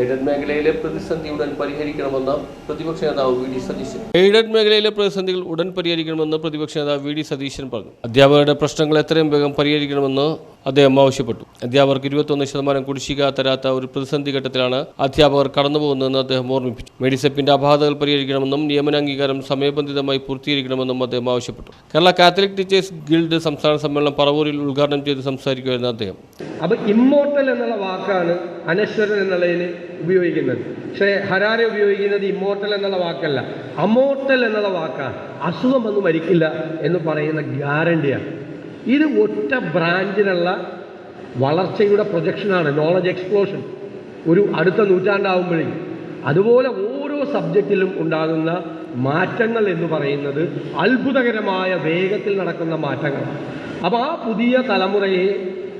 Aided മേഖലയിലെ പ്രതിസന്ധി ഉടൻ പരിഹരിക്കണമെന്ന് പ്രതിപക്ഷ നേതാവ് വി ഡി സതീശൻ. എയ്ഡഡ് മേഖലയിലെ പ്രതിസന്ധികൾ ഉടൻ പരിഹരിക്കണമെന്ന് പ്രതിപക്ഷ നേതാവ് വി ഡി സതീശൻ പറഞ്ഞു. അധ്യാപകരുടെ പ്രശ്നങ്ങൾ എത്രയും വേഗം പരിഹരിക്കണമെന്ന് അദ്ദേഹം ആവശ്യപ്പെട്ടു. അധ്യാപകർക്ക് ഇരുപത്തൊന്ന് ശതമാനം കുടിശ്ശിക തരാത്ത ഒരു പ്രതിസന്ധി ഘട്ടത്തിലാണ് അധ്യാപകർ കടന്നുപോകുന്നതെന്ന് അദ്ദേഹം ഓർമ്മിപ്പിച്ചു. മെഡിസെപ്പിന്റെ അപാധകൾ പരിഹരിക്കണമെന്നും നിയമന അംഗീകാരം സമയബന്ധിതമായി പൂർത്തീകരിക്കണമെന്നും അദ്ദേഹം ആവശ്യപ്പെട്ടു. കേരള കാത്തലിക് ടീച്ചേഴ്സ് ഗിൽഡ് സംസ്ഥാന സമ്മേളനം പറവൂരിൽ ഉദ്ഘാടനം ചെയ്ത് സംസാരിക്കുകയായിരുന്നു അദ്ദേഹം. അപ്പൊ ഇമ്മോർട്ടൽ എന്നുള്ള വാക്കാണ് അനശ്വരൻ എന്നുള്ളതിന് ഉപയോഗിക്കുന്നത്. പക്ഷേ ഹരാരെ ഉപയോഗിക്കുന്നത് ഇമ്മോർട്ടൽ എന്നുള്ള വാക്കല്ല. അമോർട്ടൽ എന്നുള്ള വാക്കാണ് അസുഖം ഒന്നും മരിക്കില്ല എന്ന് പറയുന്ന ഗ്യാരണ്ടിയാണ് ഇത് ഒറ്റ ബ്രാഞ്ചിനുള്ള വളർച്ചയുടെ പ്രൊജക്ഷനാണ് നോളജ് എക്സ്പ്ലോഷൻ ഒരു അടുത്ത നൂറ്റാണ്ടാവുമ്പോഴേക്കും അതുപോലെ ഓരോ സബ്ജക്റ്റിലും ഉണ്ടാകുന്ന മാറ്റങ്ങൾ എന്ന് പറയുന്നത് അത്ഭുതകരമായ വേഗത്തിൽ നടക്കുന്ന മാറ്റങ്ങൾ അപ്പോൾ ആ പുതിയ തലമുറയെ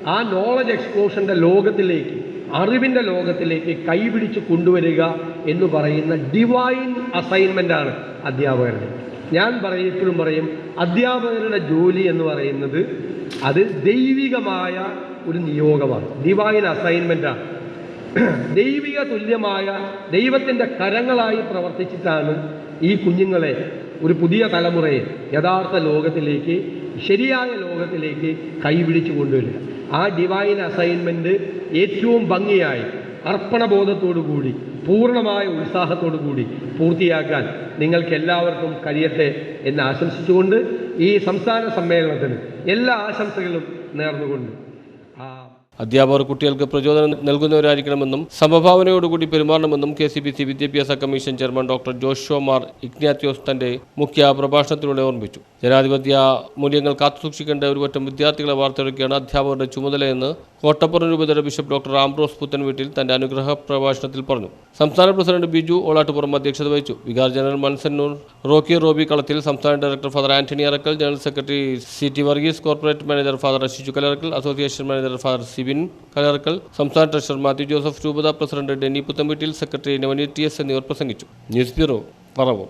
ആ നോളജ് എക്സ്പ്ലോഷന്റെ ലോകത്തിലേക്ക് അറിവിന്റെ ലോകത്തിലേക്ക് കൈപിടിച്ച് കൊണ്ടുവരിക എന്ന് പറയുന്ന ഡിവൈൻ അസൈൻമെന്റാണ് അധ്യാപകരുടെ. ഞാൻ പറയും എപ്പോഴും പറയും അധ്യാപകരുടെ ജോലി എന്ന് പറയുന്നത് അത് ദൈവികമായ ഒരു നിയോഗമാണ്. ഡിവൈൻ അസൈൻമെന്റാണ് ദൈവിക തുല്യമായ ദൈവത്തിന്റെ കരങ്ങളായി പ്രവർത്തിച്ചിട്ടാണ് ഈ കുഞ്ഞുങ്ങളെ ഒരു പുതിയ തലമുറയെ യഥാർത്ഥ ലോകത്തിലേക്ക് ശരിയായ ലോകത്തിലേക്ക് കൈപിടിച്ചു കൊണ്ടുവരിക. ആ ഡിവൈൻ അസൈൻമെന്റ് ഏറ്റവും ഭംഗിയായി അർപ്പണബോധത്തോടു കൂടി പൂർണമായ ഉത്സാഹത്തോടു കൂടി പൂർത്തിയാക്കാൻ നിങ്ങൾക്ക് എല്ലാവർക്കും കഴിയട്ടെ എന്ന് ആശംസിച്ചുകൊണ്ട് ഈ സംസ്ഥാന സമ്മേളനത്തിന് എല്ലാ ആശംസകളും നേർന്നുകൊണ്ട്. അധ്യാപകർ കുട്ടികൾക്ക് പ്രചോദനം നൽകുന്നവരായിരിക്കണമെന്നും സമഭാവനയോടുകൂടി പെരുമാറണമെന്നും കെ സി ബി സി വിദ്യാഭ്യാസ commission chairman doctor Josho Mar Ignatios തന്റെ മുഖ്യ പ്രഭാഷണത്തിലൂടെ ഓർമ്മിച്ചു ജനാധിപത്യ മൂല്യങ്ങൾ കാത്തുസൂക്ഷിക്കേണ്ട ഒരു പറ്റം വിദ്യാർത്ഥികളെ വാർത്തെടുക്കുകയാണ് അധ്യാപകരുടെ ചുമതലയെന്ന് കോട്ടപ്പുറം രൂപതയുടെ ബിഷപ്പ് ഡോക്ടർ ആംബ്രോസ് പുത്തൻവീട്ടിൽ തന്റെ അനുഗ്രഹ പ്രഭാഷണത്തിൽ പറഞ്ഞു. സംസ്ഥാന പ്രസിഡന്റ് ബിജു ഓളാട്ടുപുറം അധ്യക്ഷത വഹിച്ചു. Vicar general monsignor Rocky Robi Kalathil സംസ്ഥാന director father Antony Arackal general secretary C T Varghese corporate manager father Ashiju Kalarakkal association manager father Sibin Kalarakkal സംസ്ഥാന ട്രഷറർ മാത്യു ജോസഫ് രൂപത president Denny Puthampeettil secretary Navani T S എന്നിവർ പ്രസംഗിച്ചു. News bureau Paravur.